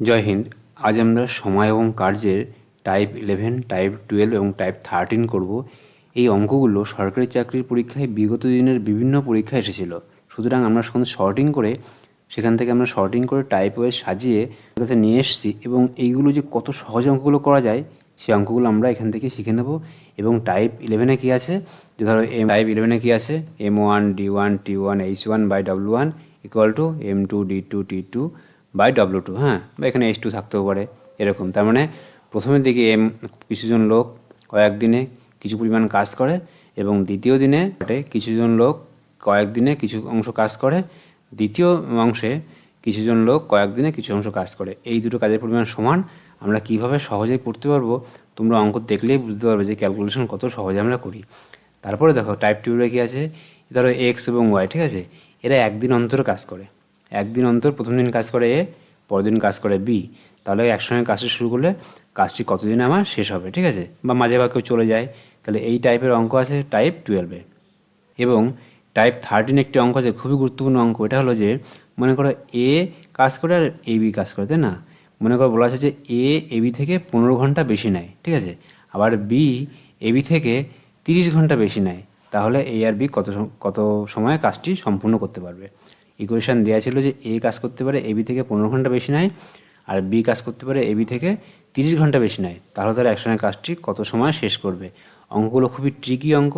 জয় হিন্দ। আজ আমরা সময় এবং কার্যের টাইপ ইলেভেন টাইপ টুয়েলভ এবং টাইপ থার্টিন করব। এই অঙ্কগুলো সরকারি চাকরির পরীক্ষায় বিগত দিনের বিভিন্ন পরীক্ষায় এসেছিল। সুতরাং আমরা সেখানে শর্টিং করে সেখান থেকে আমরা শর্টিং করে টাইপ ওয়াইজ সাজিয়ে কাছে নিয়ে এসেছি এবং এইগুলো যে কত সহজ অঙ্কগুলো করা যায় সেই অঙ্কগুলো আমরা এখান থেকে শিখে নেব। এবং টাইপ ইলেভেনে কী আছে? যে ধরো এম টাইপ ইলেভেনে কী আছে? M one D one T one H one by W one equal two M two D two T two by W two হ্যাঁ? বা এখানে এইচ টু থাকতেও পারে, এরকম। তার মানে প্রথমের দিকে এম, কিছুজন লোক কয়েকদিনে কিছু পরিমাণ কাজ করে এবং দ্বিতীয় দিনে কিছুজন লোক কয়েকদিনে কিছু অংশ কাজ করে, দ্বিতীয় অংশে কিছুজন লোক কয়েকদিনে কিছু অংশ কাজ করে। এই দুটো কাজের পরিমাণ সমান, আমরা কীভাবে সহজে করতে পারব তোমরা অঙ্ক দেখলেই বুঝতে পারবে যে ক্যালকুলেশন কত সহজে আমরা করি। তারপরে দেখো টাইপ টিউবে কী আছে? ধরো এক্স এবং ওয়াই ঠিক আছে? এরা একদিন অন্তর কাজ করে। একদিন অন্তর প্রথম দিন কাজ করে এ, পরের দিন কাজ করে বি। তাহলে একসঙ্গে কাজটা শুরু করলে কাজটি কতদিনে আমার শেষ হবে, ঠিক আছে? বা মাঝে বা কেউ চলে যায়। তাহলে এই টাইপের অঙ্ক আছে টাইপ টুয়েলভে এবং টাইপ থার্টিন একটি অঙ্ক আছে খুবই গুরুত্বপূর্ণ অঙ্ক। এটা হলো যে, মনে করো এ কাজ করে আর এ বি কাজ করে, তাই না? মনে করো বলা আছে যে এ এবি থেকে পনেরো ঘণ্টা বেশি নেয়, ঠিক আছে? আবার বি এবি থেকে তিরিশ ঘণ্টা বেশি নেয়। তাহলে এ আর বি কত কত সময়ে কাজটি সম্পূর্ণ করতে পারবে? ইকুয়েশান দেওয়া ছিল যে এ কাজ করতে পারে এবি থেকে পনেরো ঘণ্টা বেশি নেয়, আর বি কাজ করতে পারে এবি থেকে তিরিশ ঘণ্টা বেশি নেয়। তাহলে তারা একসঙ্গে কাজটি কত সময় শেষ করবে? অঙ্কগুলো খুবই ট্রিকি অঙ্ক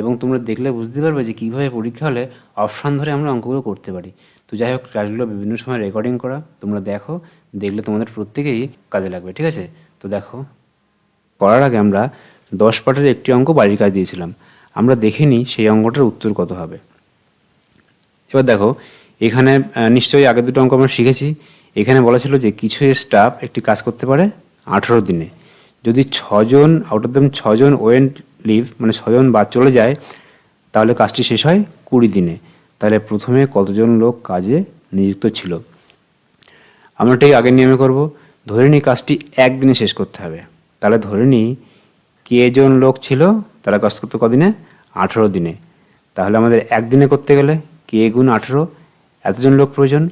এবং তোমরা দেখলে বুঝতে পারবে যে কীভাবে পরীক্ষা হলে অপশান ধরে আমরা অঙ্কগুলো করতে পারি। তো যাই হোক ক্লাসগুলো বিভিন্ন সময় রেকর্ডিং করা, তোমরা দেখো, দেখলে তোমাদের প্রত্যেকেই কাজে লাগবে, ঠিক আছে? তো দেখো করার আগে আমরা দশ পাটের একটি অঙ্ক বাড়ির কাজ দিয়েছিলাম। আমরা দেখে নিই সেই অঙ্কটার উত্তর কত হবে। এবার দেখো এখানে নিশ্চয়ই আগে দুটো অঙ্ক আমরা শিখেছি। এখানে বলা ছিল যে কিছু স্টাফ একটি কাজ করতে পারে আঠেরো দিনে। যদি ছজন আউট অফ দেম ছজন ওয়েন্ট লিভ মানে ছজন বাদ চলে যায়, তাহলে কাজটি শেষ হয় কুড়ি দিনে। তাহলে প্রথমে কতজন লোক কাজে নিযুক্ত ছিল? আমরা ঠিক আগের নিয়মে করব। ধরে নিই কাজটি একদিনে শেষ করতে হবে। তাহলে ধরে নিই কে জন লোক ছিল, তারা কাজ করতো কদিনে? আঠেরো দিনে। তাহলে আমাদের একদিনে করতে গেলে কে গুণ আঠেরো? এতজন লোক প্রয়োজন?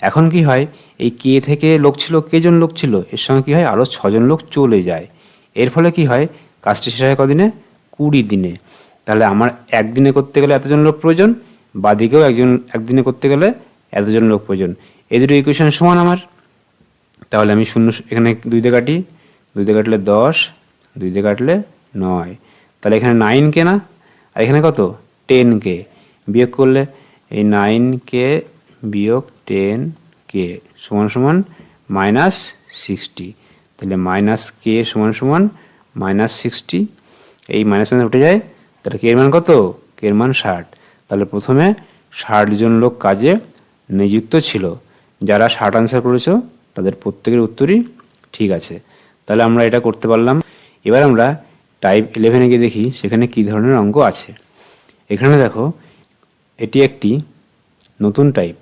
এখন কি হয়? এই কে থেকে লোক ছিল, কে জন লোক ছিল? এর সঙ্গে কী হয়? আরও ছজন লোক চলে যায়। এর ফলে কি হয়? কাজটি শেষ হয় কদিনে? কুড়ি দিনে। তাহলে আমার একদিনে করতে গেলে এতজন লোক প্রয়োজন? বাদিকেও একজন, একদিনে করতে গেলে এতজন লোক প্রয়োজন। এই দুটো ইকুয়েশন সমান আমার। তাহলে আমি শূন্য, এখানে দুই দিয়ে কাটি। দুই দিয়ে কাটলে দশ দুই দিয়ে কাটলে নয়। তাহলে এখানে নাইন কে না? আর এখানে কত? Ten K. বিয়োগ করলে এই নাইন কে বিয়োগ টেন কে সমান সমান মাইনাস সিক্সটি তাহলে মাইনাস কে সমান সমান মাইনাস সিক্সটি এই মাইনাস মাইনাস উঠে যায়, তাহলে কে এর মান কত? কে এর মান ষাট। তাহলে প্রথমে ষাট জন লোক কাজে নিযুক্ত ছিল। যারা ষাট আনসার করেছ, তাদের প্রত্যেকের উত্তরই ঠিক আছে। তাহলে আমরা এটা করতে পারলাম। এবার আমরা টাইপ ইলেভেনে গিয়ে দেখি, সেখানে কী ধরনের অঙ্ক আছে। এখানে দেখো এটি একটি নতুন টাইপ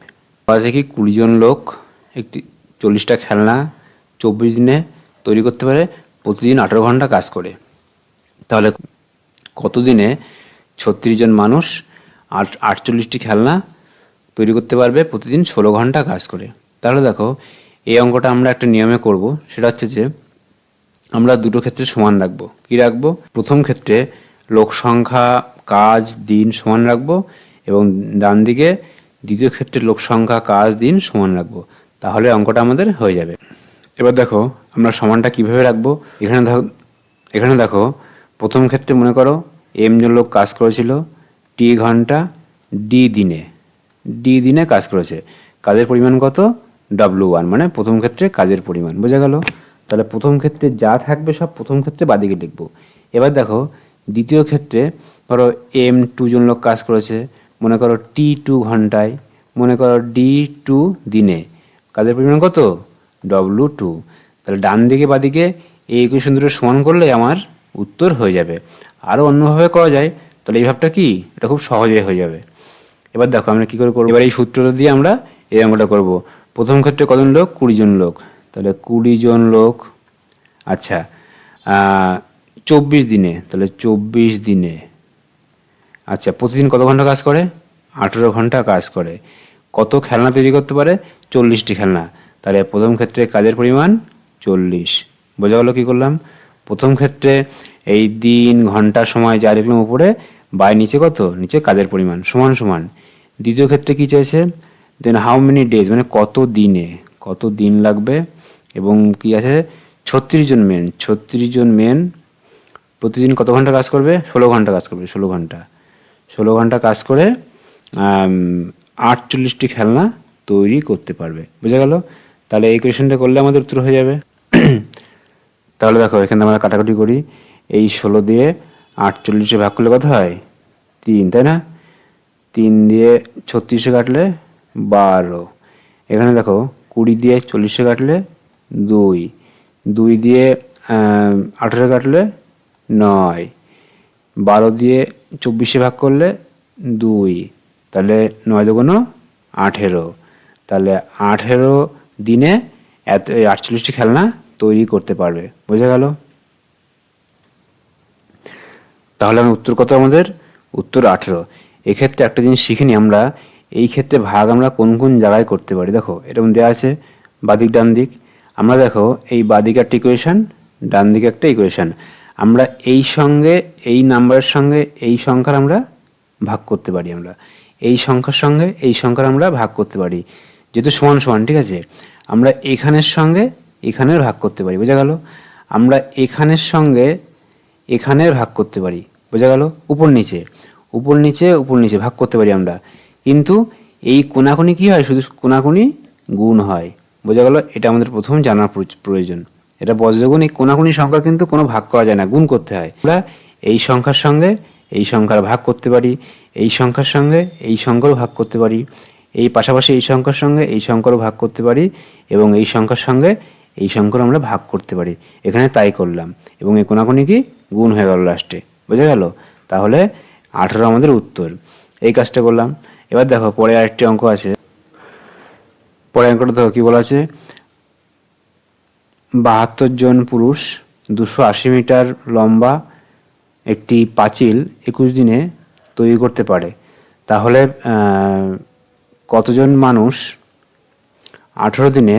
আছে কি কুড়ি জন লোক, একটি চল্লিশটা খেলনা, চব্বিশ দিনে তৈরি করতে পারে, প্রতিদিন আঠেরো ঘণ্টা কাজ করে। তাহলে কতদিনে ছত্রিশ জন মানুষ আট, আটচল্লিশটি খেলনা তৈরি করতে পারবে, প্রতিদিন ষোলো ঘণ্টা কাজ করে। তাহলে দেখো, এই অঙ্কটা আমরা একটা নিয়মে করব, সেটা হচ্ছে যে আমরা দুটো ক্ষেত্রে সমান রাখব। কি রাখব? প্রথম ক্ষেত্রে লোক সংখ্যা, কাজ, দিন সমান রাখব এবং ডান দিকে দ্বিতীয় ক্ষেত্রে লোক সংখ্যা কাজ দিন সমান রাখব, তাহলে অঙ্কটা আমাদের হয়ে যাবে। এবার দেখো, আমরা সমানটা কীভাবে রাখব? এখানে এখানে দেখো, প্রথম ক্ষেত্রে মনে করো এম জন লোক কাজ করেছিল টি ঘণ্টা ডি দিনে। ডি দিনে কাজ করেছে। কাজের পরিমাণ কত? ডাব্লু ওয়ান মানে প্রথম ক্ষেত্রে কাজের পরিমাণ। বোঝা গেল? তাহলে প্রথম ক্ষেত্রে যা থাকবে সব প্রথম ক্ষেত্রে বাদিকে লিখব। এবার দেখো, দ্বিতীয় ক্ষেত্রে ধরো এম টু জন লোক কাজ করেছে মনে করো টি টু ঘন্টায়, মনে করো ডি টু দিনে। কাজের পরিমাণ কত? ডব্লু টু তাহলে ডান দিকে বাদিকে এই ইকুয়েশন দুটো সমান করলে আমার উত্তর হয়ে যাবে। আরও অন্যভাবে করা যায়, তাহলে এই ভাবটা কি? এটা খুব সহজে হয়ে যাবে। এবার দেখো আমরা কি করে করব? এবার এই সূত্রটা দিয়ে আমরা এই অঙ্কটা করব। প্রথম ক্ষেত্রে কজন লোক? কুড়ি জন লোক। তাহলে কুড়ি জন লোক আচ্ছা চব্বিশ দিনে। তাহলে চব্বিশ দিনে আচ্ছা প্রতিদিন কত ঘণ্টা কাজ করে? আঠেরো ঘণ্টা কাজ করে। কত খেলনা তৈরি করতে পারে? চল্লিশটি খেলনা। তাহলে প্রথম ক্ষেত্রে কাজের পরিমাণ চল্লিশ। বোঝা গেল কী করলাম? প্রথম ক্ষেত্রে এই দিন, ঘণ্টা, সময়, যা লিখলাম উপরে, বাই নিচে কত? নিচে কাজের পরিমাণ, সমান সমান। দ্বিতীয় ক্ষেত্রে কী চাইছে? দেন হাউ মেনি ডেজ মানে কত দিনে? কত দিন লাগবে? এবং কি আছে? ছত্রিশ জন মেন ছত্রিশ জন মেন প্রতিদিন কত ঘণ্টা কাজ করবে? ষোলো ঘণ্টা কাজ করবে, ষোলো ঘণ্টা। ষোলো ঘণ্টা কাজ করে আটচল্লিশটি খেলনা তৈরি করতে পারবে। বুঝা গেল? তাহলে এই কোয়েশনটা করলে আমাদের উত্তর হয়ে যাবে। তাহলে দেখো, এখানে আমরা কাটাকুটি করি। এই ষোলো দিয়ে আটচল্লিশে ভাগ করলে কত হয়? তিন, তাই না? তিন দিয়ে ছত্রিশে কাটলে বারো। এখানে দেখো, কুড়ি দিয়ে চল্লিশে কাটলে দুই। দুই দিয়ে আঠেরো কাটলে নয়। বারো দিয়ে চব্বিশে ভাগ করলে দুই। তাহলে নয় দুগুণ আঠেরো। তাহলে আঠেরো দিনে এত আটচল্লিশটি খেলনা তৈরি করতে পারবে। বোঝা গেল? তাহলে আমি উত্তর কত আমাদের? উত্তর আঠেরো। এক্ষেত্রে একটা জিনিস শিখিনি আমরা, এই ক্ষেত্রে ভাগ আমরা কোন কোন জায়গায় করতে পারি? দেখো এরকম দেওয়া আছে বাদিক ডান দিক। আমরা দেখো, এই বাদিক একটা ইকুয়েশান ডান দিকে একটা ইকুয়েশন আমরা এই সঙ্গে, এই নাম্বারের সঙ্গে, এই সংখ্যার আমরা ভাগ করতে পারি আমরা। এই সংখ্যার সঙ্গে, এই সংখ্যার আমরা ভাগ করতে পারি। যেহেতু সমান সমান, ঠিক আছে? আমরা এখানের সঙ্গে এখানের ভাগ করতে পারি, বোঝা গেল? আমরা এখানের সঙ্গে এখানের ভাগ করতে পারি, বোঝা গেল? উপর নিচে উপর নিচে উপর নিচে ভাগ করতে পারি আমরা। কিন্তু এই কোনাকুনি কি হয়? শুধু কোনাকুনি গুণ হয়, বোঝা গেল? এটা আমাদের প্রথম জানার প্রয়োজ- প্রয়োজন। এটা বজ্রগুণ এই কোনাকুনি সংখ্যা কিন্তু কোনো ভাগ করা যায় না, গুণ করতে হয়। আমরা এই সংখ্যার সঙ্গে এই সংখ্যার ভাগ করতে পারি, এই সংখ্যার সঙ্গে এই সংখ্যারও ভাগ করতে পারি, এই পাশাপাশি এই সংখ্যার সঙ্গে এই সংখ্যারও ভাগ করতে পারি এবং এই সংখ্যার সঙ্গে এই সংখ্যার আমরা ভাগ করতে পারি। এখানে তাই করলাম এবং এই কোনাকুনি কি? গুণ হয়ে গেল লাস্টে বোঝা গেল? তাহলে আঠেরো আমাদের উত্তর। এই কাজটা করলাম। এবার দেখো, পরে আরেকটি অঙ্ক আছে। পরে অঙ্কটা দেখো কি বলা আছে? বাহাত্তর জন পুরুষ, দুশো আশি মিটার লম্বা একটি পাঁচিল একুশ দিনে তৈরি করতে পারে। তাহলে কতজন মানুষ আঠেরো দিনে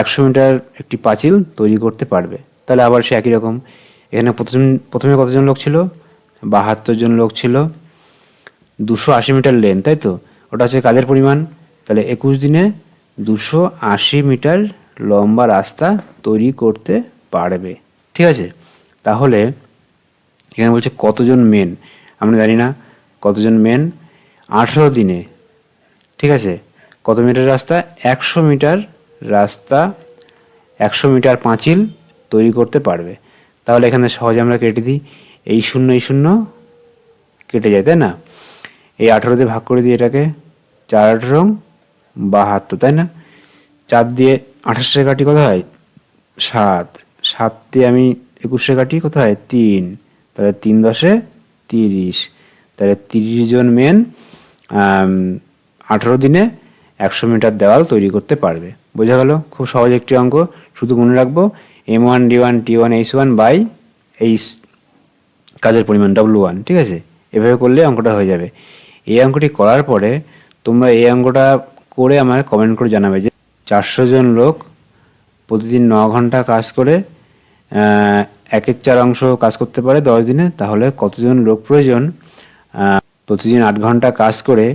একশো মিটার একটি পাঁচিল তৈরি করতে পারবে? তাহলে আবার সে একই রকম। এখানে প্রথম, প্রথমে কতজন লোক ছিল? বাহাত্তর জন লোক ছিল। দুশো আশি মিটার লেন, তাই তো? ওটা হচ্ছে কাজের পরিমাণ। তাহলে একুশ দিনে দুশো আশি মিটার লম্বা রাস্তা তৈরি করতে পারবে। ঠিক আছে? তাহলে এখানে বলছে কতজন মেন আমরা জানি না কতজন মেন আঠেরো দিনে। ঠিক আছে? কত মিটার রাস্তা? একশো মিটার রাস্তা, একশো মিটার পাঁচিল তৈরি করতে পারবে। তাহলে এখানে সহজে আমরা কেটে দিই। এই শূন্য এই শূন্য কেটে যায়, তাই না? এই আঠেরো দিয়ে ভাগ করে দিই এটাকে। চার আঠেরো, বাহাত্তর, তাই না? চার দিয়ে আঠাশে কাটি কোথায়? সাত। সাত দিয়ে আমি একুশে কাটি কোথায়? তিন। তাহলে তিন দশে তিরিশ। তাহলে তিরিশ জন মেন আঠেরো দিনে একশো মিটার দেওয়াল তৈরি করতে পারবে। বোঝা গেল? খুব সহজ একটি অঙ্ক। শুধু মনে রাখব M one D one T one H one by এই কাজের পরিমাণ ডাব্লু ওয়ান ঠিক আছে? এভাবে করলে অঙ্কটা হয়ে যাবে। এই অঙ্কটি করার পরে তোমরা এই অঙ্কটা করে আমায় কমেন্ট করে জানাবে যে চারশো জন লোক প্রতিদিন ন ঘণ্টা কাজ করে একের চার অংশ কাজ করতে পারে দশ দিনে, তাহলে কতজন লোক প্রয়োজন? প্রতিদিন আট ঘণ্টা কাজ করে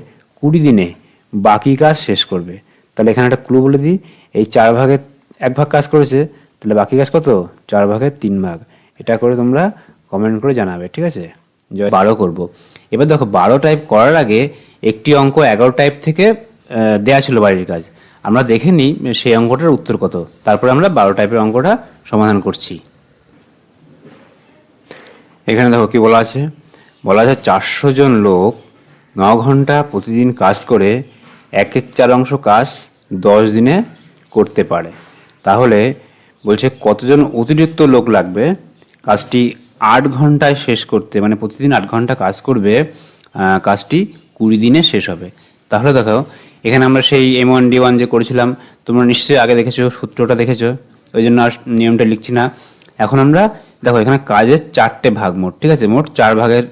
কুড়ি দিনে বাকি কাজ শেষ করবে। তাহলে এখানে একটা ক্লু বলে দিই, এই চার ভাগের এক ভাগ কাজ করেছে, তাহলে বাকি কাজ কত? চার ভাগের তিন ভাগ। এটা করে তোমরা কমেন্ট করে জানাবে, ঠিক আছে? বারো করব। এবার দেখো, বারো টাইপ করার আগে একটি অঙ্ক এগারো টাইপ থেকে দেয়া ছিল বাড়ির কাজ। আমরা দেখে নিই সেই অঙ্কটার উত্তর কত। তারপরে আমরা বারো টাইপের অঙ্কটা সমাধান করছি। এখানে দেখো কি বলা আছে? বলা আছে চারশো জন লোক ন ঘণ্টা প্রতিদিন কাজ করে একের চার অংশ কাজ দশ দিনে করতে পারে। তাহলে বলছে কতজন অতিরিক্ত লোক লাগবে? কাজটি আট ঘন্টায় শেষ করতে মানে প্রতিদিন আট ঘণ্টা কাজ করবে কাজটি কুড়ি দিনে শেষ হবে। তাহলে দেখো এখানে আমরা সেই এম ওয়ান ডি ওয়ান যে করেছিলাম, তোমরা নিশ্চয়ই আগে দেখেছ, সূত্রটা দেখেছ, ওই জন্য আর নিয়মটা লিখছি না। এখন আমরা, দেখো, এখানে কাজের চারটে ভাগ মোট, ঠিক আছে? মোট চার ভাগের,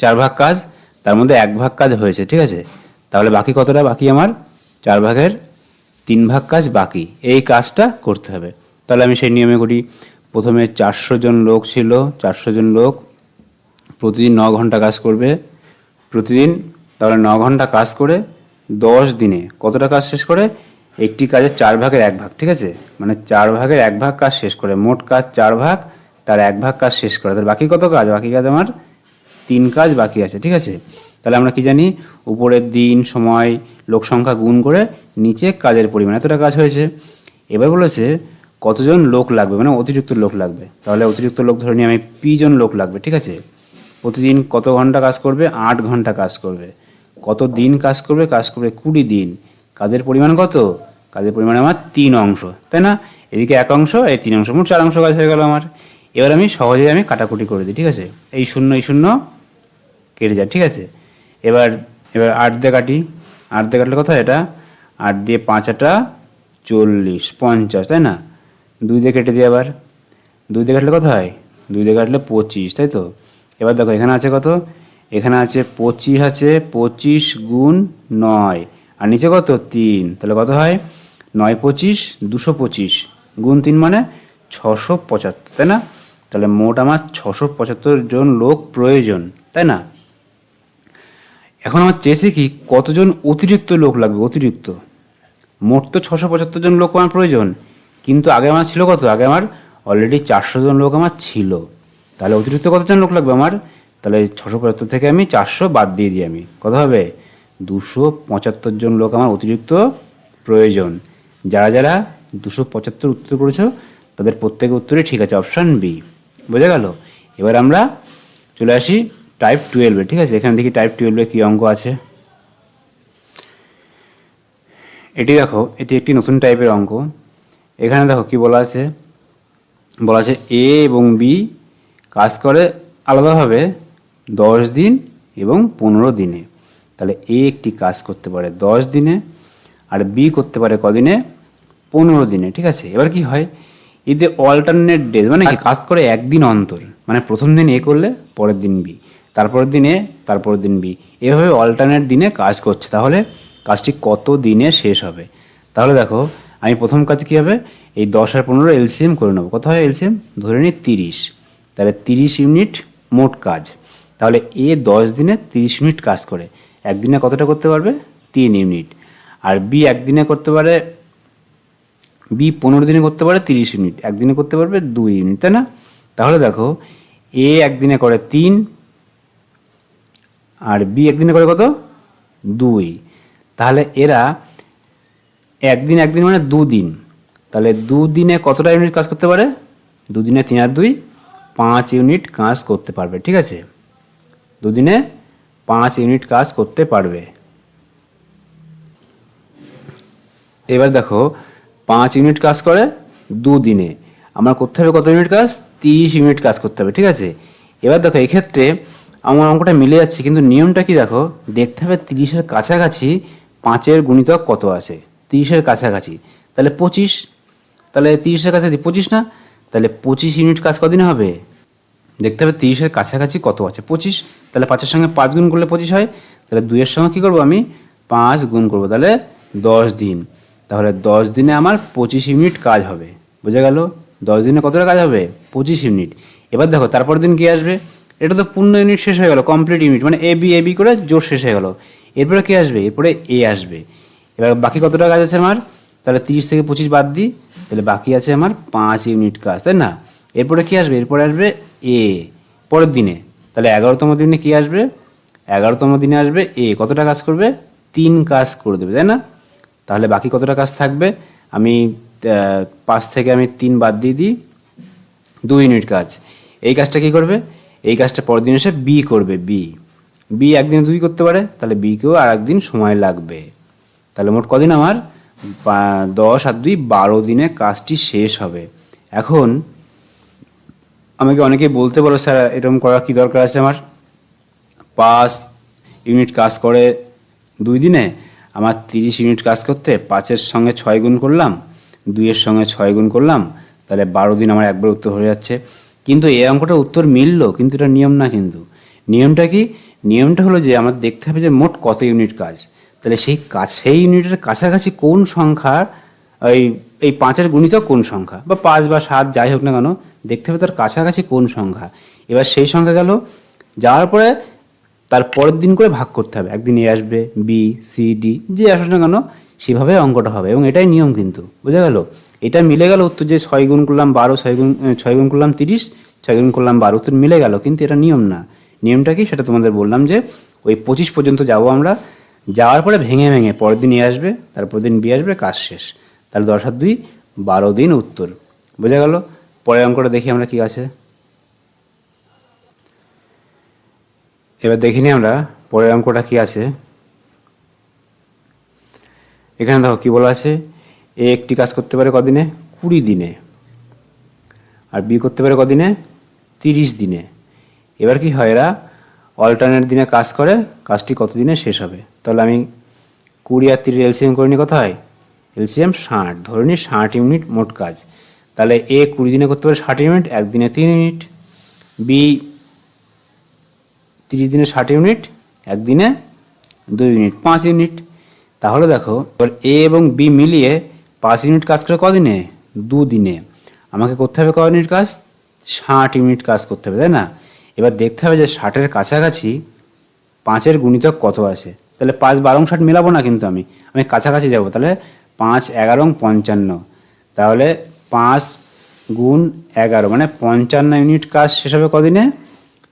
চার ভাগ কাজ, তার মধ্যে এক ভাগ কাজ হয়েছে, ঠিক আছে? তাহলে বাকি কতটা? বাকি আমার চার ভাগের তিন ভাগ কাজ বাকি। এই কাজটা করতে হবে। তাহলে আমি সেই নিয়মে করি, প্রথমে চারশো জন লোক ছিল, চারশো জন লোক প্রতিদিন ন ঘণ্টা কাজ করবে। প্রতিদিন তাহলে ন ঘণ্টা কাজ করে দশ দিনে। কতটা কাজ শেষ করে? একটি কাজের চার ভাগের এক ভাগ, ঠিক আছে? মানে চার ভাগের এক ভাগ কাজ শেষ করে। মোট কাজ চার ভাগ, তার এক ভাগ কাজ শেষ করে। তার বাকি কত কাজ? বাকি কাজ আমার তিন কাজ বাকি আছে, ঠিক আছে? তাহলে আমরা কি জানি? উপরের দিন, সময়, লোক সংখ্যা গুণ করে নিচে কাজের পরিমাণ। এতটা কাজ হয়েছে। এবার বলেছে, কতজন লোক লাগবে? মানে অতিরিক্ত লোক লাগবে। তাহলে অতিরিক্ত লোক ধরে নিয়ে আমি পি জন লোক লাগবে, ঠিক আছে? প্রতিদিন কত ঘণ্টা কাজ করবে? আট ঘণ্টা কাজ করবে। কত দিন কাজ করবে কাজ করবে কুড়ি দিন। কাজের পরিমাণ কত? কাজের পরিমাণ আমার তিন অংশ। তাই না? এদিকে এক অংশ, এই তিন অংশ, মোট চার অংশ কাজ হয়ে গেল আমার। এবার আমি সহজেই আমি কাটাকুটি করে দিই, ঠিক আছে? এই শূন্য এই শূন্য, কেটে যায়, ঠিক আছে? এবার এবার আট দিয়ে কাটি। আট দিয়ে কাটলে কথা এটা? আট দিয়ে পাঁচ আটা চল্লিশ, পঞ্চাশ, তাই না? দুই দিয়ে কেটে দিই আবার। দুই দিয়ে কাটলে কত হয় দুই দিয়ে কাটলে পঁচিশ, তাই তো? এবার দেখো, এখানে আছে কত? এখানে আছে পঁচিশ আছে, পঁচিশ গুণ নয়। আর নিচে কত? তিন। তাহলে কত হয়? নয় পঁচিশ, দুশো পঁচিশ। গুণ তিন মানে ছশো পঁচাত্তর, তাই না? তাহলে মোট আমার ছশো পঁচাত্তর জন লোক প্রয়োজন, তাই না? এখন আমার চেয়েছে কি কতজন অতিরিক্ত লোক লাগবে, অতিরিক্ত। মোট তো ছশো পঁচাত্তর জন লোক আমার প্রয়োজন, কিন্তু আগে আমার ছিল কত? আগে আমার অলরেডি চারশো জন লোক আমার ছিল। তাহলে অতিরিক্ত কতজন লোক লাগবে আমার? তাহলে ছশো পঁচাত্তর থেকে আমি চারশো বাদ দিয়ে দিই আমি। কত হবে, দুশো পঁচাত্তর জন লোক আমার অতিরিক্ত প্রয়োজন। যারা যারা দুশো পঁচাত্তর উত্তর করেছ, তাদের প্রত্যেকের উত্তরই ঠিক আছে অপশান বি বোঝা গেল? এবার আমরা চলে আসি টাইপ টুয়েলভে ঠিক আছে? এখানে দেখি টাইপ টুয়েলভে কী অঙ্ক আছে? এটি দেখো, এটি একটি নতুন টাইপের অঙ্ক। এখানে দেখো কি বলা আছে? বলা আছে এ এবং বি কাজ করে আলাদাভাবে। দশ দিন এবং পনেরো দিনে। তাহলে এ একটি কাজ করতে পারে দশ দিনে আর বি করতে পারে কদিনে? পনেরো দিনে, ঠিক আছে? এবার কি হয়? এতে অল্টারনেট ডেজ মানে কি, কাজ করে একদিন অন্তর। মানে প্রথম দিন এ করলে, পরের দিন বি। তারপরের দিন এ, তারপরের দিন বি। এভাবে অল্টারনেট দিনে কাজ করছে। তাহলে কাজটি কত দিনে শেষ হবে? তাহলে দেখো, আমি প্রথম কাজ কী হবে? এই দশ আর পনেরো এলসিএম করে নেব। কত হয় এলসিএম? ধরে নিই তিরিশ। তাহলে তিরিশ ইউনিট মোট কাজ। তাহলে এ দশ দিনে তিরিশ মিনিট কাজ করে। একদিনে কতটা করতে পারবে? তিন ইউনিট। আর বি একদিনে করতে পারে, বি পনেরো দিনে করতে পারে তিরিশ ইউনিট। একদিনে করতে পারবে দুই ইউনিট, তাই না? তাহলে দেখো, এ একদিনে করে তিন, আর বি একদিনে করে কত? দুই। তাহলে এরা একদিন একদিন মানে দুদিন। তাহলে দুদিনে কতটা ইউনিট কাজ করতে পারে? দুদিনে তিন আর দুই, পাঁচ ইউনিট কাজ করতে পারবে, ঠিক আছে? দুদিনে পাঁচ ইউনিট কাজ করতে পারবে। এবার দেখো, পাঁচ ইউনিট কাজ করে দুদিনে। আমার করতে হবে কত ইউনিট কাজ? তিরিশ ইউনিট কাজ করতে হবে, ঠিক আছে? এবার দেখো, এক্ষেত্রে আমার অঙ্কটা মিলে যাচ্ছে, কিন্তু নিয়মটা কি দেখো? দেখতে হবে তিরিশের কাছাকাছি পাঁচের গুণিতক কত আছে? তিরিশের কাছাকাছি। তাহলে পঁচিশ, তাহলে তিরিশের কাছাকাছি পঁচিশ না? তাহলে পঁচিশ ইউনিট কাজ কদিনে হবে? দেখতে হবে তিরিশের কাছাকাছি কত আছে? পঁচিশ? তাহলে পাঁচের সঙ্গে পাঁচ গুণ করলে পঁচিশ হয়। তাহলে দুইয়ের সঙ্গে কী করব আমি? পাঁচ গুণ করব। তাহলে দশ দিন। তাহলে দশ দিনে আমার পঁচিশ ইউনিট কাজ হবে। বোঝা গেল? দশ দিনে কতটা কাজ হবে? পঁচিশ ইউনিট। এবার দেখো তারপর দিন কী আসবে? এটা তো পূর্ণ ইউনিট শেষ হয়ে গেল, কমপ্লিট ইউনিট। মানে এ, বি এ, বি করে জোর শেষ হয়ে গেল। এরপরে কী আসবে? এরপরে এ আসবে। এবার বাকি কতটা কাজ আছে আমার? তাহলে তিরিশ থেকে পঁচিশ বাদ দিই। তাহলে বাকি আছে আমার পাঁচ ইউনিট কাজ, তাই না? এরপরে কী আসবে? এরপরে আসবে এ পরের দিনে। তাহলে এগারোতম দিনে কী আসবে? এগারোতম দিনে আসবে এ কতটা কাজ করবে? তিন কাজ করে দেবে, তাই না? তাহলে বাকি কতটা কাজ থাকবে? আমি পাঁচ থেকে আমি তিন বাদ দিয়ে দিই দুই ইউনিট কাজ। এই কাজটা কি করবে? এই কাজটা পরের দিন এসে বি করবে বি বি একদিনে দুই করতে পারে, তাহলে বিকেও আর একদিন সময় লাগবে। তাহলে মোট কদিন আমার? দশ আর দুই, বারো দিনে কাজটি শেষ হবে। এখন আমাকে অনেকেই বলতে পারো, স্যার, এরকম করার কী দরকার আছে আমার? পাঁচ ইউনিট কাজ করে দুই দিনে আমার তিরিশ ইউনিট কাজ করতে পাঁচের সঙ্গে ছয় গুণ করলাম, দুইয়ের সঙ্গে ছয় গুণ করলাম, তাহলে বারো দিন আমার একবার উত্তর হয়ে যাচ্ছে। কিন্তু এই অঙ্কটা উত্তর মিললো, কিন্তু এটা নিয়ম না কিন্তু। নিয়মটা কি? নিয়মটা হলো যে আমার দেখতে হবে যে মোট কত ইউনিট কাজ। তাহলে সেই কাছে সেই ইউনিটের কাছাকাছি কোন সংখ্যা ওই এই পাঁচের গুণিতক কোন সংখ্যা? বা পাঁচ বা সাত যাই হোক না কেন, দেখতে হবে তার কাছাকাছি কোন সংখ্যা। এবার সেই সংখ্যা গেল, যাওয়ার পরে তার পরের দিন করে ভাগ করতে হবে। একদিন এ আসবে, বি, সি, ডি, যে আসবে না কেন, সেভাবে অঙ্কটা হবে এবং এটাই নিয়ম কিন্তু। বোঝা গেল? এটা মিলে গেল উত্তর যে ছয় গুণ করলাম বারো, ছয় গুণ ছয় গুণ করলাম তিরিশ, ছয় গুণ করলাম বারো, উত্তর মিলে গেল। কিন্তু এটা নিয়ম না। নিয়মটা কি? সেটা তোমাদের বললাম যে ওই পঁচিশ পর্যন্ত যাব আমরা। যাওয়ার পরে ভেঙে ভেঙে পরের দিন এ আসবে তারপর দিন বি আসবে, কাজ শেষ। তাহলে দশ আর দুই, বারো দিন উত্তর। বোঝা গেল? পরের অঙ্কটা দেখি আমরা কি আছে। এবার দেখিনি আমরা পরের অঙ্কটা কি আছে। এখানে দেখো কি বলা আছে? এ একটি কাজ করতে পারে কদিনে? কুড়ি দিনে। আর বি করতে পারে কদিনে? তিরিশ দিনে। এবার কি হয় এরা? অল্টারনেট দিনে কাজ করে, কাজটি কত দিনে শেষ হবে? তাহলে আমি কুড়ি আর তিরিশ এলসিএম করে নি কত হয় এলসিএম ষাট। ধরে নি ষাট ইউনিট মোট কাজ। তাহলে এ কুড়ি দিনে করতে পারে ষাট ইউনিট একদিনে তিন ইউনিট। বি তিরিশ দিনে ষাট ইউনিট একদিনে দুই ইউনিট, পাঁচ ইউনিট। তাহলে দেখো, এবার এ এবং বি মিলিয়ে পাঁচ ইউনিট কাজ করে কদিনে? দুদিনে। আমাকে করতে হবে ক ইউনিট কাজ? ষাট ইউনিট কাজ করতে হবে, তাই না? এবার দেখতে হবে যে ষাটের কাছাকাছি পাঁচের গুণিতক কত আছে তাহলে পাঁচ বারং ষাট মেলাবো না কিন্তু আমি। আমি কাছাকাছি যাব, তাহলে পাঁচ এগারো পঞ্চান্ন। তাহলে পাঁচ গুণ এগারো মানে পঞ্চান্ন ইউনিট কাজ শেষ হবে কদিনে?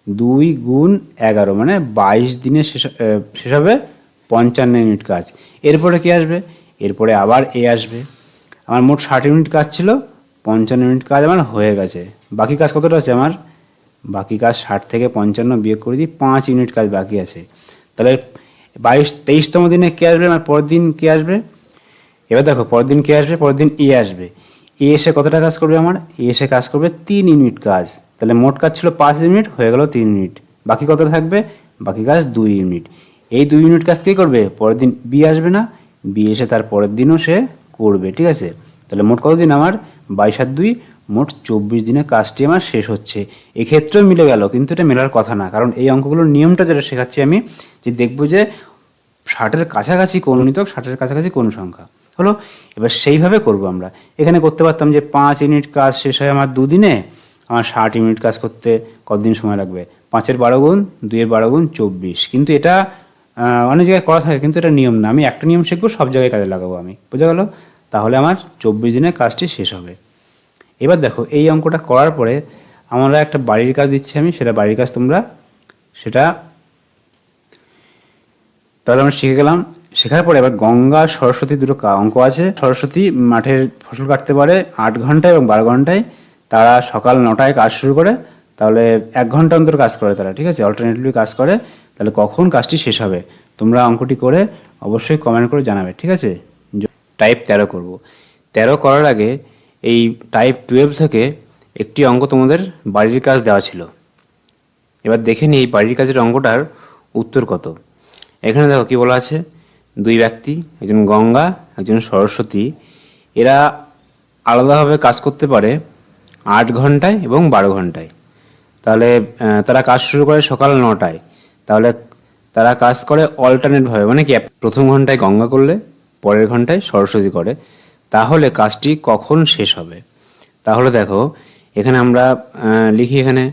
দুই গুণ এগারো মানে বাইশ দিনে শেষ শেষ হবে পঞ্চান্ন ইউনিট কাজ। এরপরে কি আসবে? এরপরে আবার এ আসবে। আমার মোট ষাট ইউনিট কাজ ছিল, পঞ্চান্ন ইউনিট কাজ আমার হয়ে গেছে। বাকি কাজ কতটা আছে আমার? বাকি কাজ ষাট থেকে পঞ্চান্ন বিয়োগ করে দিই, পাঁচ ইউনিট কাজ বাকি আছে। তাহলে বাইশ, তেইশতম দিনে কে আসবে? আমার পরের দিন কে আসবে? এবার দেখো, পরের দিন কে আসবে? পরের দিন এ আসবে। এ এসে কতটা কাজ করবে আমার? এ এসে কাজ করবে তিন ইউনিট কাজ। তাহলে মোট কাজ ছিল পাঁচ ইউনিট, হয়ে গেল তিন ইউনিট। বাকি কতটা থাকবে? বাকি কাজ দুই ইউনিট। এই দুই ইউনিট কাজ কে করবে? পরের দিন বি আসবে না। বি এসে তার পরের দিনও সে করবে, ঠিক আছে? তাহলে মোট কত দিন আমার? বাইশ আর দুই, মোট চব্বিশ দিনে কাজটি আমার শেষ হচ্ছে। এক্ষেত্রেও মিলে গেল, কিন্তু এটা মেলার কথা না। কারণ এই অঙ্কগুলোর নিয়মটা যেটা শেখাচ্ছি আমি, যে দেখব যে ষাটের কাছাকাছি কোন গুণিতক ষাটের কাছাকাছি কোন সংখ্যা। হলো, এবার সেইভাবে করব আমরা। এখানে করতে পারতাম যে পাঁচ ইউনিট কাজ শেষ হয় আমার দুদিনে, আমার ষাট ইউনিট কাজ করতে কতদিন সময় লাগবে? পাঁচের বারো গুণ, দুইয়ের বারো গুণ, চব্বিশ। কিন্তু এটা অনেক জায়গায় করা থাকে, কিন্তু এটা নিয়ম না। আমি একটা নিয়ম শিখব, সব জায়গায় কাজে লাগাবো আমি। বোঝা গেল? তাহলে আমার চব্বিশ দিনে কাজটি শেষ হবে। এবার দেখো, এই অঙ্কটা করার পরে আমরা একটা বাড়ির কাজ দিচ্ছি আমি, সেটা বাড়ির কাজ তোমরা, সেটা, তাহলে আমরা শিখে গেলাম শেখার পরে এবার গঙ্গা, সরস্বতী দুটো অঙ্ক আছে। সরস্বতী মাঠের ফসল কাটতে পারে আট ঘন্টায় এবং বারো ঘন্টায়। তারা সকাল নটায় কাজ শুরু করে, তাহলে এক ঘণ্টা অন্তর কাজ করে তারা, ঠিক আছে? অল্টারনেটিভলি কাজ করে, তাহলে কখন কাজটি শেষ হবে? তোমরা অঙ্কটি করে অবশ্যই কমেন্ট করে জানাবে, ঠিক আছে? টাইপ তেরো করব। তেরো করার আগে এই টাইপ টুয়েলভ থেকে একটি অঙ্ক তোমাদের বাড়ির কাজ দেওয়া ছিল। এবার দেখে নিই বাড়ির কাজের অঙ্কটার উত্তর কত। এখানে দেখো কি বলা আছে? দুই ব্যক্তি, একজন গঙ্গা, একজন সরস্বতী, এরা আলাদাভাবে কাজ করতে পারে আট ঘন্টায় এবং বারো ঘন্টায়। তাহলে তারা কাজ শুরু করে সকাল নটায়। তাহলে তারা কাজ করে অল্টারনেটভাবে মানে কি, প্রথম ঘন্টায় গঙ্গা করলে, পরের ঘন্টায় সরস্বতী করে। তাহলে কাজটি কখন শেষ হবে? তাহলে দেখো, এখানে আমরা লিখি এখানে,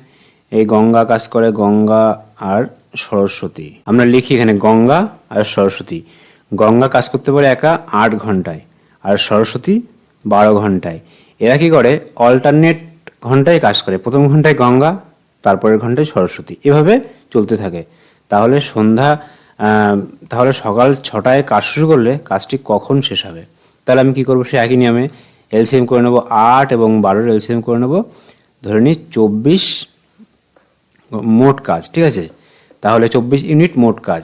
এই গঙ্গা কাজ করে গঙ্গা আর সরস্বতী। আমরা লিখি এখানে গঙ্গা আর সরস্বতী। গঙ্গা কাজ করতে পারে একা আট ঘন্টায় আর সরস্বতী বারো ঘন্টায়। এরা কী করে? অল্টারনেট ঘন্টায় কাজ করে। প্রথম ঘন্টায় গঙ্গা, তারপরের ঘন্টায় সরস্বতী। এভাবে চলতে থাকে। তাহলে সন্ধ্যা তাহলে সকাল ছটায় কাজ শুরু করলে কাজটি কখন শেষ হবে? তাহলে আমি কি করব? সে একই নিয়মে এলসিএম করে নেব আট এবং বারোর এলসিএম করে নেব। ধরে নিই চব্বিশ মোট কাজ, ঠিক আছে? তাহলে চব্বিশ ইউনিট মোট কাজ।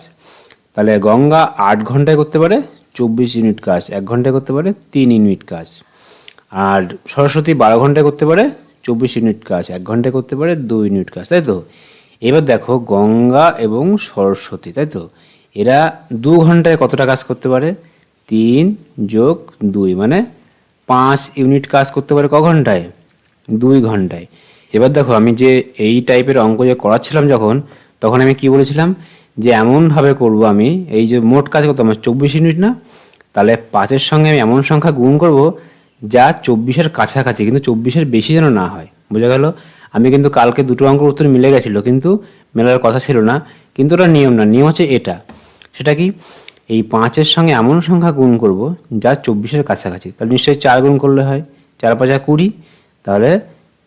তাহলে গঙ্গা আট ঘন্টায় করতে পারে, চব্বিশ ইউনিট কাজ এক ঘন্টায় করতে পারে, তিন ইউনিট কাজ। আর সরস্বতী বারো ঘন্টায় করতে পারে, চব্বিশ ইউনিট কাজ এক ঘন্টায় করতে পারে দুই ইউনিট কাজ, তাই তো? এবার দেখো গঙ্গা এবং সরস্বতী, তাই তো? এরা দু ঘন্টায় কতটা কাজ করতে পারে? তিন যোগ দুই মানে পাঁচ ইউনিট কাজ করতে পারে ক ঘন্টায়? দুই ঘন্টায়। এবার দেখো আমি যে এই টাইপের অঙ্ক যে করাচ্ছিলাম যখন, তখন আমি কি বলেছিলাম? যে এমনভাবে করব আমি, এই যে মোট কাজ কত আমার চব্বিশ ইউনিট না? তাহলে পাঁচের সঙ্গে আমি এমন সংখ্যা গুণ করব যা চব্বিশের কাছাকাছি, কিন্তু চব্বিশের বেশি যেন না হয়। বোঝা গেল? আমি কিন্তু কালকে দুটো অঙ্কের উত্তর মিলে গেছিল, কিন্তু মেলার কথা ছিল না, কিন্তু ওটা নিয়ম না, নিয়ম হচ্ছে এটা। সেটা কি? এই পাঁচের সঙ্গে এমন সংখ্যা গুণ করব যা চব্বিশের কাছাকাছি। তাহলে নিশ্চয়ই চার গুণ করলে হয়, চার পাঁচা কুড়ি, তাহলে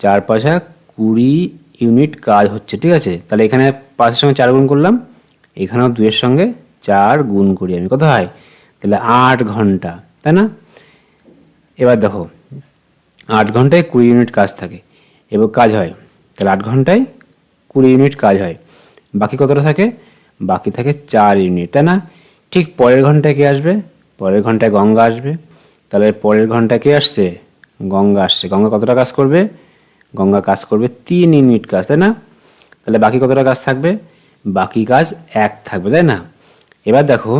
চার পাঁচা কুড়ি ইউনিট কাজ হচ্ছে, ঠিক আছে? তাহলে এখানে পাঁচের সঙ্গে চার গুণ করলাম এখানেও দুইয়ের সঙ্গে চার গুণ করি আমি। কত হয়? তাহলে আট ঘণ্টা, তাই না? এবার দেখো, আট ঘন্টায় কুড়ি ইউনিট কাজ থাকে। এবার কাজ হয়, তাহলে আট ঘন্টায় কুড়ি ইউনিট কাজ হয়। বাকি কতটা থাকে? বাকি থাকে চার ইউনিট, তাই না? ঠিক পরের ঘন্টায় কে আসবে? পরের ঘন্টায় গঙ্গা আসবে। তাহলে পরের ঘন্টায় কে আসছে? গঙ্গা আসছে। গঙ্গা কতটা কাজ করবে? গঙ্গা কাজ করবে তিন ইউনিট কাজ, তাই না? তাহলে বাকি কতটা কাজ থাকবে? বাকি কাজ এক থাকবে, তাই না? এবার দেখো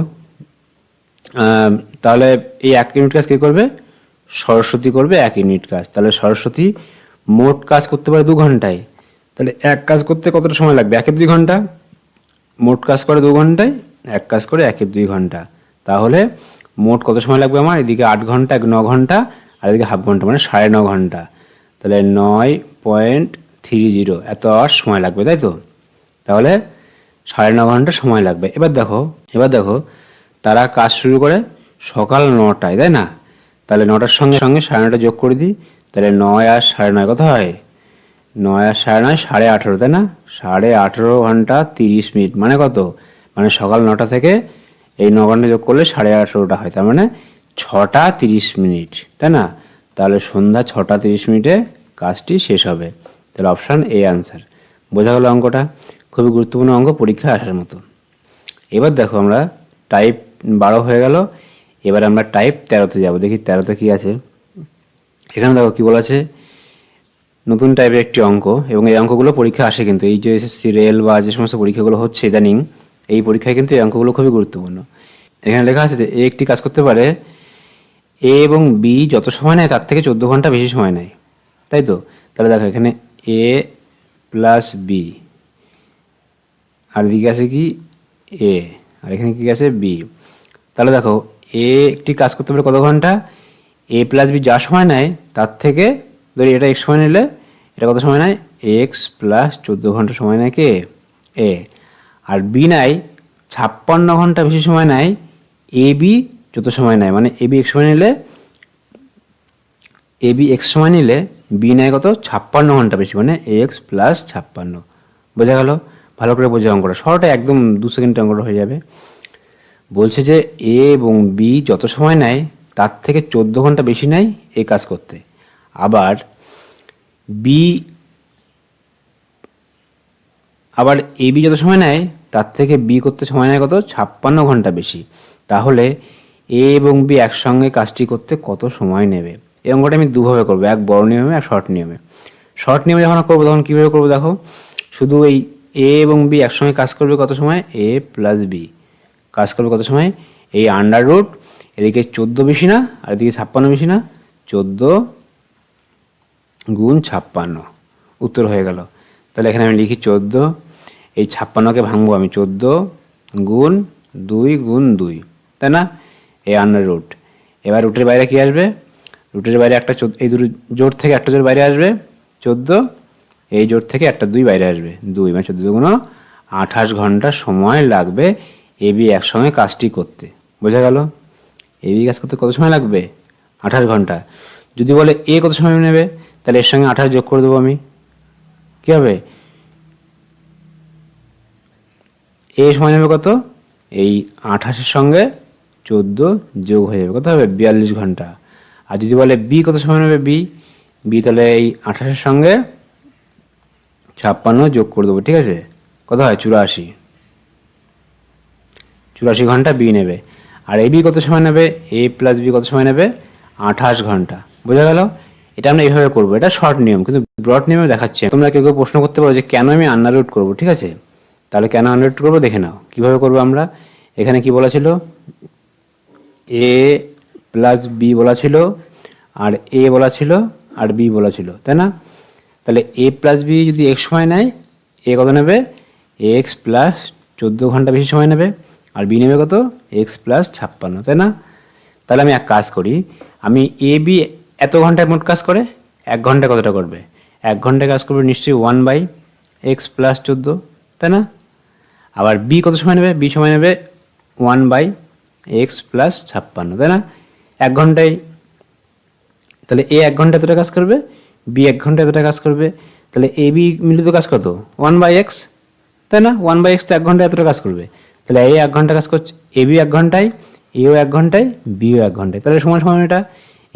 তাহলে এই এক ইউনিট কাজ কে করবে? সরস্বতী করবে এক ইউনিট কাজ। তাহলে সরস্বতী মোট কাজ করতে পারে দু ঘন্টায়। তাহলে এক কাজ করতে কতটা সময় লাগবে? একের দুই ঘণ্টা। মোট কাজ করে দু ঘন্টায়, এক কাজ করে একের দুই ঘণ্টা। তাহলে মোট কত সময় লাগবে আমার? এদিকে আট ঘণ্টা, এক ন ঘণ্টা, আর এদিকে হাফ ঘণ্টা মানে সাড়ে ন ঘণ্টা। তাহলে নয় পয়েন্ট থ্রি জিরো এত আওয়ার সময় লাগবে, তাই তো? তাহলে সাড়ে ন ঘণ্টা সময় লাগবে। এবার দেখো এবার দেখো, তারা কাজ শুরু করে সকাল নটায়, তাই না? তাহলে নটার সঙ্গে সঙ্গে সাড়ে নটা যোগ করে দিই, তাহলে নয় আর সাড়ে নয় কথা হয়? নয় আর সাড়ে নয়, সাড়ে আঠেরো, তাই না? সাড়ে আঠেরো ঘণ্টা তিরিশ মিনিট মানে কত? মানে সকাল নটা থেকে এই ন ঘণ্টা যোগ করলে সাড়ে আঠেরোটা হয়, তার মানে ছটা তিরিশ মিনিট, তাই না? তাহলে সন্ধ্যা ছটা তিরিশ মিনিটে কাজটি শেষ হবে। তাহলে অপশান এ আনসার। বোঝা গেল অঙ্কটা? খুবই গুরুত্বপূর্ণ অঙ্ক পরীক্ষায় আসার মতো। এবার দেখো আমরা টাইপ বারো হয়ে গেল, এবার আমরা টাইপ তেরোতে যাব। দেখি তেরোতে কি আছে? এখানে দেখো কী বলা আছে? নতুন টাইপের একটি অঙ্ক এবং এই অঙ্কগুলো পরীক্ষা আসে কিন্তু। এই যে এসএসসি, রেল বা যে সমস্ত পরীক্ষাগুলো হচ্ছে ইদানিং, এই পরীক্ষায় কিন্তু এই অঙ্কগুলো খুবই গুরুত্বপূর্ণ। এখানে লেখা আছে যে এ একটি কাজ করতে পারে, এ এবং বি যত সময় নেয় তার থেকে চোদ্দ ঘণ্টা বেশি সময় নেয়। তাই তো? তাহলে দেখো এখানে এ প্লাস বি। আর এদিকে আছে কি? এ আর এখানে কি আছে বি তাহলে দেখো এ একটি কাজ করতে পারে কত ঘণ্টা? এ প্লাস বি যা সময় নেয়, তার থেকে ধরি এটা এক্স সময় নিলে, এটা কত সময় নেয়? এক্স প্লাস চোদ্দ ঘণ্টা সময় নেয় কে? এ আর বি নাই ছাপ্পান্ন ঘণ্টা বেশি সময় নেয় এ বি যত সময় নেয় মানে এ বি এক্স সময় নিলে এ বি এক্স সময় নিলে বি নেয় কত? ছাপ্পান্ন ঘণ্টা বেশি মানে এক্স প্লাস ছাপ্পান্ন। বোঝা গেল? ভালো করে বোঝা অঙ্কটা। শর্টে একদম দু সেকেন্ডে অঙ্কটা হয়ে যাবে। বলছে যে এ এবং বি যত সময় নেয়, তার থেকে চোদ্দ ঘণ্টা বেশি নেয় এ কাজ করতে। আবার বি, আবার এ, বি যত সময় নেয়, তার থেকে বি করতে সময় নেয় কত? ছাপ্পান্ন ঘণ্টা বেশি। তাহলে এ এবং বি একসঙ্গে কাজটি করতে কত সময় নেবে? এই অঙ্কটা আমি দুভাবে করব, এক বড় নিয়মে আর শর্ট নিয়মে। শর্ট নিয়মে যখন করব তখন কীভাবে করব দেখো? শুধু এই এ এবং বি একসঙ্গে কাজ করবে কত সময়? এ প্লাস বি কাজ করবে কত সময়? এই আন্ডার রুট এদিকে চোদ্দ বেশি না, আর এদিকে ছাপ্পান্ন বেশি না, চোদ্দ গুণ ছাপ্পান্ন। উত্তর হয়ে গেল। তাহলে এখানে আমি লিখি চোদ্দ। এই ছাপ্পান্নকে ভাঙবো আমি চোদ্দ গুণ দুই গুণ দুই, তাই না? এই আন্ডার রুট এবার রুটের বাইরে কি আসবে? রুটের বাইরে একটা চোদ্দ, এই দুটো জোর থেকে একটা জোর বাইরে আসবে, চোদ্দ এই জোর থেকে একটা দুই বাইরে আসবে। দুই মানে চোদ্দ গুণ আঠাশ ঘণ্টা সময় লাগবে এ বি একসঙ্গে কাজটি করতে। বোঝা গেল? এ বি কাজ করতে কত সময় লাগবে? আঠাশ ঘণ্টা। যদি বলে এ কত সময় নেবে, তাহলে এর সঙ্গে আঠাশ যোগ করে দেবো আমি। কী হবে? এ সময় নেবে কত? এই আঠাশের সঙ্গে চোদ্দ যোগ হয়ে যাবে। কত হবে? বিয়াল্লিশ ঘণ্টা। আর যদি বলে বি কত সময় নেবে বি? বি তাহলে এই আঠাশের সঙ্গে ছাপ্পান্ন যোগ করে দেবো, ঠিক আছে? কত হয়? চুরাশি। চুরাশি ঘণ্টা বি নেবে। আর এ বি কত সময় নেবে? এ প্লাস বি কত সময় নেবে? আঠাশ ঘণ্টা। বোঝা গেল? এটা আমরা এইভাবে করব। এটা শর্ট নিয়ম, কিন্তু ব্রড নিয়মে দেখাচ্ছে তোমরা কেউ কেউ প্রশ্ন করতে পারো যে কেন আমি আন্ডার রুট করব, ঠিক আছে? তাহলে কেন আন্ডার করব দেখে নাও। কীভাবে করব আমরা? এখানে কি বলা ছিল? এ প্লাস বি বলা ছিল, আর এ বলা ছিল, আর বি বলা ছিল, তাই না? তাহলে এ প্লাস বি যদি এক্স সময় নেয় এ কত নেবে? এক্স প্লাস চোদ্দ ঘণ্টা বেশি সময় নেবে। আর বি নেবে কত? এক্স প্লাস ছাপ্পান্ন, তাই না? তাহলে আমি এক কাজ করি, আমি এ বি এত ঘন্টায় মোট কাজ করে, এক ঘন্টায় কতটা করবে? এক ঘন্টায় কাজ করবে নিশ্চয়ই ওয়ান বাই এক্স প্লাস চোদ্দ, তাই না? আবার বি কত সময় নেবে? বি সময় নেবে ওয়ান বাই এক্স প্লাস ছাপ্পান্ন, তাই না? এক ঘন্টায়, তাহলে এ এক ঘণ্টা এতটা কাজ করবে? বি এক ঘণ্টা এতটা কাজ করবে, তাহলে এ বি মিলিত কাজ কত ওয়ান বাই এক্স তাই না? ওয়ান বাই এক্স তো এক ঘণ্টা এতটা কাজ করবে। তাহলে এ এক ঘণ্টা কাজ করছে এ বি এক ঘন্টায় এও এক ঘন্টায় বিও এক ঘন্টায়। তাহলে সমান সমান এটা।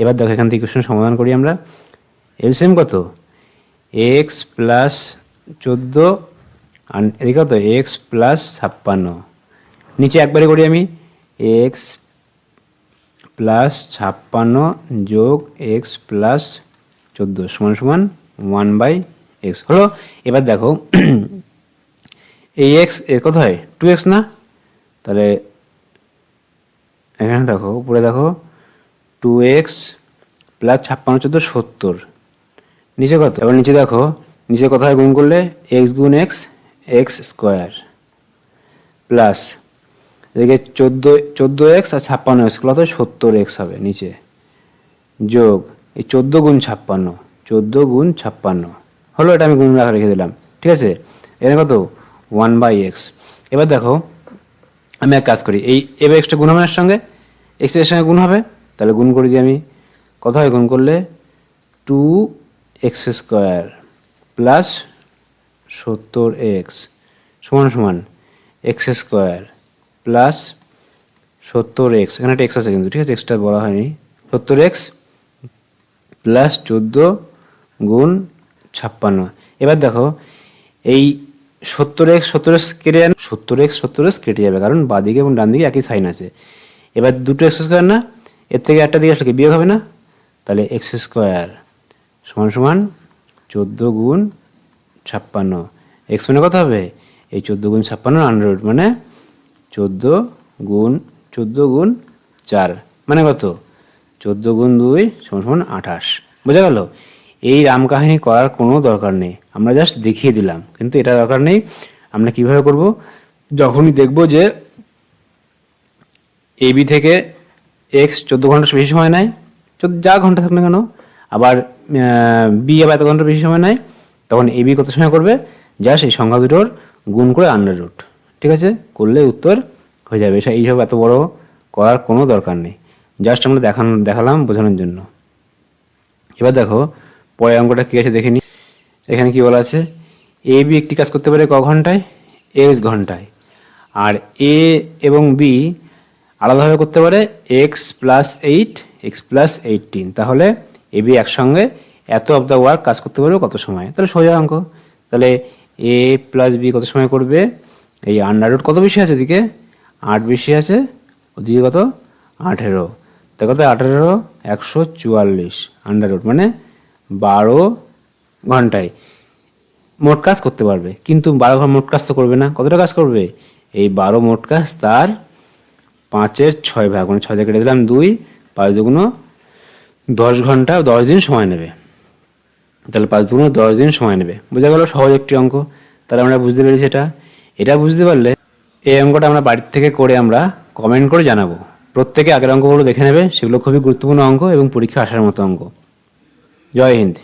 এবার দেখো এখান থেকে কোশ্চেন সমাধান করি আমরা। এলসিএম কত? এক্স প্লাস চোদ্দ আর এদিকে কত? এক্স প্লাস ছাপ্পান্ন। নিচে একবারে করি আমি। এক্স প্লাস ছাপ্পান্ন যোগ এক্স প্লাস চোদ্দ সমান সমান ওয়ান বাই এক্স হলো, এবার দেখো, এই এক্সের কত হয়? টু এক্স না? তাহলে এখানে দেখো, উপরে দেখো টু এক্স প্লাস ছাপ্পান্ন চোদ্দ সত্তর। নিচে কত? এবার নিচে দেখো, নিচে কোথায় গুণ করলে? এক্স গুণ এক্স এক্স স্কোয়ার প্লাস এদিকে চোদ্দ চোদ্দ এক্স আর ছাপ্পান্ন এক্স কত? সত্তর এক্স হবে নিচে। যোগ এই চোদ্দ গুণ ছাপ্পান্ন, চোদ্দ গুণ ছাপ্পান্ন। হলো এটা আমি গুণ রাখা রেখে দিলাম, ঠিক আছে? এখানে কত? One by X. এবার দেখো, আমি এক কাজ করি, এই, এবার এক্সটা গুণ হবে সঙ্গে? এক্সের সঙ্গে গুণ হবে? তাহলে গুণ করে দিই আমি, কত হয় গুণ করলে? টু এক্স স্কোয়ার প্লাস সত্তর এক্স সমান সমান এক্স স্কোয়ার প্লাস সত্তর এক্স। এখানে একটা এক্স আছে কিন্তু, ঠিক আছে? এক্সটা বলা হয়নি। সত্তর এক্স প্লাস চোদ্দ গুণ ছাপ্পান্ন। এবার দেখো, এই সত্তর এক্স সত্তর এক্স কেটে যাবে, সত্তর এক্স সত্তর এক্স কেটে যাবে, কারণ বাদিকে এবং ডান দিকে একই সাইন আছে। এবার দুটো এক্স স্কোয়ার না, এর থেকে একটা দিকে আসলে কি বিয়োগ হবে না? তাহলে এক্স স্কোয়ার সমান সমান চোদ্দ গুণ ছাপ্পান্ন। এক্স মানে কত হবে? এই চোদ্দ গুণ ছাপ্পান্ন আন্ডার মানে চোদ্দ গুণ চোদ্দ গুণ চার। মানে কত? চোদ্দ গুণ দুই সমান আঠাশ। বোঝা গেল? এই রামকাহিনী করার কোনো দরকার নেই। আমরা জাস্ট দেখিয়ে দিলাম। কিন্তু এটা দরকার নেই। আমরা কীভাবে করব? যখনই দেখব যে এবি থেকে এক্স চোদ্দ ঘণ্টা বেশি সময় নেয়, চোদ্দ যা ঘণ্টা থাক না কেন, আবার বি আবার এত ঘণ্টা বেশি সময় নেয়, তখন এবি কত সময় করবে? জাস্ট এই সংখ্যা দুটোর গুণ করে আন্ডার রুট ঠিক আছে? করলে উত্তর হয়ে যাবে। এইসব এত বড় করার কোনো দরকার নেই। জাস্ট আমরা দেখানো, দেখালাম বোঝানোর জন্য। এবার দেখো, পরের অঙ্কটা কী আছে দেখে নি এখানে কি বলা আছে? এ বি একটি কাজ করতে পারে ক ঘন্টায়? এক্স ঘন্টায়। আর এ এবং বি আলাদাভাবে করতে পারে X plus eight X plus eighteen তাহলে এ বি একসঙ্গে এত অফ দ্য ওয়ার্ক কাজ করতে পারবে কত সময়? তাহলে সোজা অঙ্ক। তাহলে এ প্লাস বি কত সময় করবে? এই আন্ডার রুট কত বেশি আছে এদিকে? আট বেশি আছে। ওদিকে কত? আঠেরো। তা কত আঠেরো, একশো চুয়াল্লিশ আন্ডার রুট মানে বারো ঘন্টায়। মোট কাজ করতে পারবে, কিন্তু বারো ঘণ্টা মোট কাজ তো করবে না। কতটা কাজ করবে? এই বারো মোট কাজ তার পাঁচের ছয় ভাগ মানে ছয় কেটে দিলাম দুই, পাঁচ দুগুণ দশ ঘণ্টা, দশ দিন সময় নেবে। তাহলে পাঁচ দুগুণ দশ দিন সময় নেবে। বোঝা গেল সহজ একটি অঙ্ক, তাহলে আমরা বুঝতে পেরেছি এটা। এটা বুঝতে পারলে এই অঙ্কটা আমরা বাড়ির থেকে করে আমরা কমেন্ট করে জানাব। প্রত্যেকে আগের অঙ্কগুলো দেখে নেবে। সেগুলো খুবই গুরুত্বপূর্ণ অঙ্ক এবং পরীক্ষা আসার মতো অঙ্ক। জয় হিন্দ।